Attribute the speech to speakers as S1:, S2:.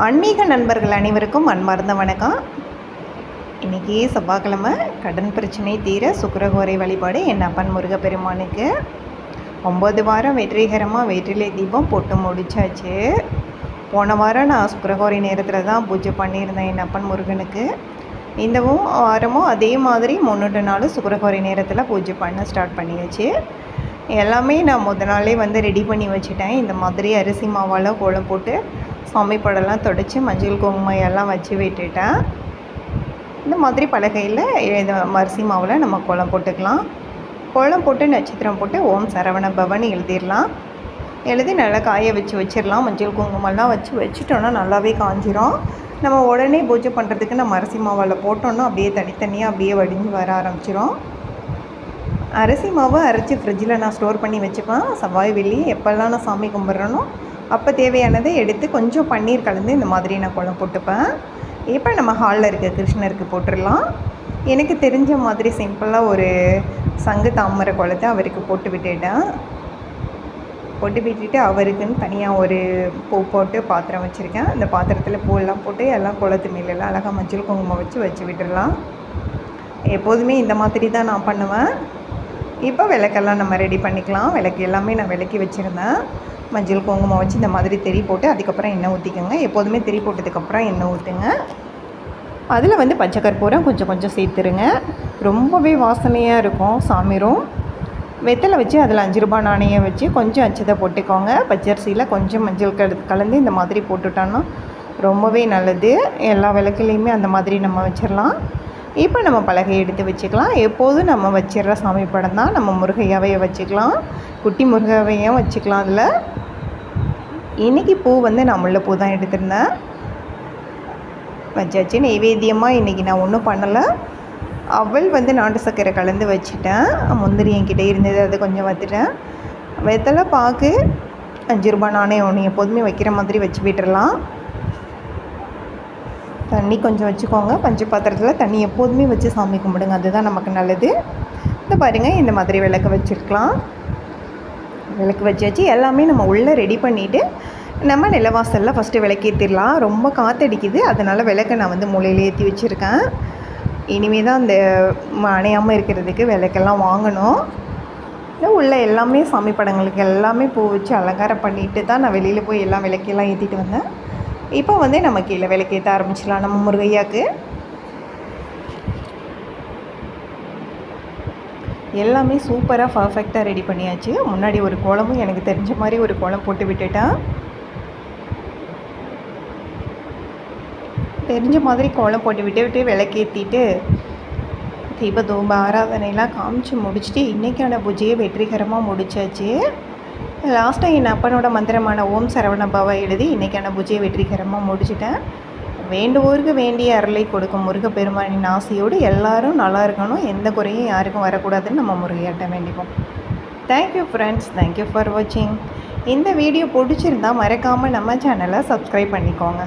S1: ஆன்மீக நண்பர்கள் அனைவருக்கும் அன்பார்ந்த வணக்கம். இன்றைக்கி செவ்வாய்க்கிழமை கடன் பிரச்சனை தீர சுக்கரகோரை வழிபாடு என் அப்பன் முருகப்பெருமானுக்கு. ஒம்பது வாரம் வெற்றிகரமாக வெற்றிலை தீபம் போட்டு முடிச்சாச்சு. போன வாரம் நான் சுக்கரகோரை நேரத்தில் தான் பூஜை பண்ணியிருந்தேன் என் அப்பன் முருகனுக்கு. இந்தவும் வாரமும் அதே மாதிரி முன்னூறு நாள் சுக்கரகோரை நேரத்தில் பூஜை பண்ண ஸ்டார்ட் பண்ணியாச்சு. எல்லாமே நான் முத நாளே வந்து ரெடி பண்ணி வச்சுட்டேன். இந்த மாதிரி அரிசி மாவால் கோலம் போட்டு சாமி படம்லாம் தொடச்சி மஞ்சள் குங்குமம் எல்லாம் வச்சு விட்டுட்டேன். இந்த மாதிரி பலகையில் இந்த அரிசி மாவில் நம்ம கோலம் போட்டுக்கலாம். கோலம் போட்டு நட்சத்திரம் போட்டு ஓம் சரவண பவன் எழுதிடலாம். எழுதி நல்லா காய வச்சு வச்சிடலாம். மஞ்சள் குங்குமம்லாம் வச்சு வச்சுட்டோன்னா நல்லாவே காஞ்சிரும். நம்ம உடனே பூஜை பண்ணுறதுக்கு நம்ம அரிசி மாவில் போட்டோன்னா அப்படியே தனித்தனியாக அப்படியே வடிஞ்சு வர ஆரம்பிச்சிடும் அரிசி மாவை அரைச்சி ஃப்ரிட்ஜில் நான் ஸ்டோர் பண்ணி வச்சுப்பேன். செவ்வாய் வெள்ளி எப்போல்லாம் நான் சாமி கும்பிட்றேனோ அப்போ தேவையானதை எடுத்து கொஞ்சம் பன்னீர் கலந்து இந்த மாதிரி நான் குழம்பு போட்டுப்பேன். இப்போ நம்ம ஹாலில் இருக்க கிருஷ்ணருக்கு போட்டுடலாம். எனக்கு தெரிஞ்ச மாதிரி சிம்பிளாக ஒரு சங்கு தாமரை குளத்தை அவருக்கு போட்டு விட்டுட்டேன். போட்டு விட்டுட்டு அவருக்குன்னு தனியாக ஒரு பூ போட்டு பாத்திரம் வச்சுருக்கேன். அந்த பாத்திரத்தில் பூவெல்லாம் போட்டு எல்லாம் குளத்து மேலெல்லாம் அழகாக மஞ்சள் குங்குமம் வச்சு வச்சு விட்டுடலாம். எப்போதுமே இந்த மாதிரி தான் நான் பண்ணுவேன். இப்போ விளக்கெல்லாம் நம்ம ரெடி பண்ணிக்கலாம். விளக்கு எல்லாமே நான் விளக்கி வச்சுருந்தேன். மஞ்சள் குங்குமம் வச்சு இந்த மாதிரி தெரி போட்டு அதுக்கப்புறம் எண்ணெய் ஊற்றிக்கோங்க எப்போதுமே தெரி போட்டதுக்கப்புறம் எண்ணெய் ஊற்றுங்க அதில் வந்து பச்சை கற்பூரம் கொஞ்சம் கொஞ்சம் சேர்த்துருங்க. ரொம்பவே வாசனையாக இருக்கும் சாமிரும் வெத்தலை வச்சு அதில் அஞ்சு ரூபாய் நாணயம் வச்சு கொஞ்சம் அச்சதை போட்டுக்கோங்க. பச்சரிசியில் கொஞ்சம் மஞ்சள் கல கலந்து இந்த மாதிரி போட்டுட்டோன்னா ரொம்பவே நல்லது. எல்லா விளக்குலேயுமே அந்த மாதிரி நம்ம வச்சிடலாம் இப்போ நம்ம பலகை எடுத்து வச்சுக்கலாம். எப்போதும் நம்ம வச்சிடுற சாமி படம் தான். நம்ம முருகையாவையை வச்சுக்கலாம். குட்டி முருகையாவையும் வச்சுக்கலாம் அதில். இன்றைக்கி பூ வந்து நான் முல்லைப்பூ பூ தான் எடுத்திருந்தேன். வச்சாச்சு. நெய்வேத்தியமாக இன்றைக்கி நான் ஒன்றும் பண்ணலை. அவள் வந்து நாட்டு சர்க்கரை கலந்து வச்சுட்டேன். முந்திரி என்கிட்ட இருந்தது. அதை கொஞ்சம் வத்துட்டேன். வெத்தலை பாக்கு அஞ்சு ரூபா நானே ஒன்று எப்போதுமே வைக்கிற மாதிரி வச்சு விட்டுறலாம். தண்ணி கொஞ்சம் வச்சுக்கோங்க. பஞ்சு பாத்திரத்தில் தண்ணி எப்போதுமே வச்சு சாமி கும்பிடுங்க. அதுதான் நமக்கு நல்லது. இந்த பாருங்கள் இந்த மாதிரி விளக்கு வச்சுருக்கலாம். விளக்கு வச்சாச்சு. எல்லாமே நம்ம உள்ளே ரெடி பண்ணிவிட்டு நம்ம நிலவாசலில் ஃபஸ்ட்டு விளக்கேற்றிடலாம் ரொம்ப காற்றடிக்குது அதனால் விளக்கை நான் வந்து மூலையில் ஏற்றி வச்சுருக்கேன். இனிமே தான் அந்த அணையாமல் இருக்கிறதுக்கு விளக்கெல்லாம் வாங்கணும். உள்ள எல்லாமே சாமி படங்களுக்கு எல்லாமே பூ வச்சு அலங்காரம் பண்ணிட்டு தான் நான் வெளியில் போய் எல்லாம் விளக்கெல்லாம் ஏற்றிட்டு வந்தேன். இப்போ வந்து நம்ம கீழே விளக்கேற்ற ஆரம்பிச்சிடலாம் நம்ம முருகையாக்கு. எல்லாமே சூப்பராக பர்ஃபெக்டாக ரெடி பண்ணியாச்சு. முன்னாடி ஒரு குளமும் எனக்கு தெரிஞ்ச மாதிரி ஒரு குளம் போட்டு விட்டுட்டேன் தெரிஞ்ச மாதிரி கோலம் போட்டு விட்டு விட்டு விளக்கேற்றிட்டு தீப தூப ஆராதனைலாம் காமிச்சு முடிச்சுட்டு இன்றைக்கான பூஜையை வெற்றிகரமாக முடிச்சாச்சு. லாஸ்ட்டாக என் அப்பனோட மந்திரமான ஓம் சரவண எழுதி இன்றைக்கான பூஜையை வெற்றிகரமாக முடிச்சிட்டேன். வேண்டுவோருக்கு வேண்டிய அருளை கொடுக்கும் முருகப்பெருமானின் ஆசையோடு எல்லாரும் நல்லா இருக்கணும். எந்த குறையும் யாருக்கும் வரக்கூடாதுன்னு நம்ம முருகையாட்ட வேண்டிப்போம். Thank you friends thank you for வாட்சிங் இந்த வீடியோ பிடிச்சிருந்தா மறக்காமல் நம்ம சேனலை சப்ஸ்கிரைப் பண்ணிக்கோங்க.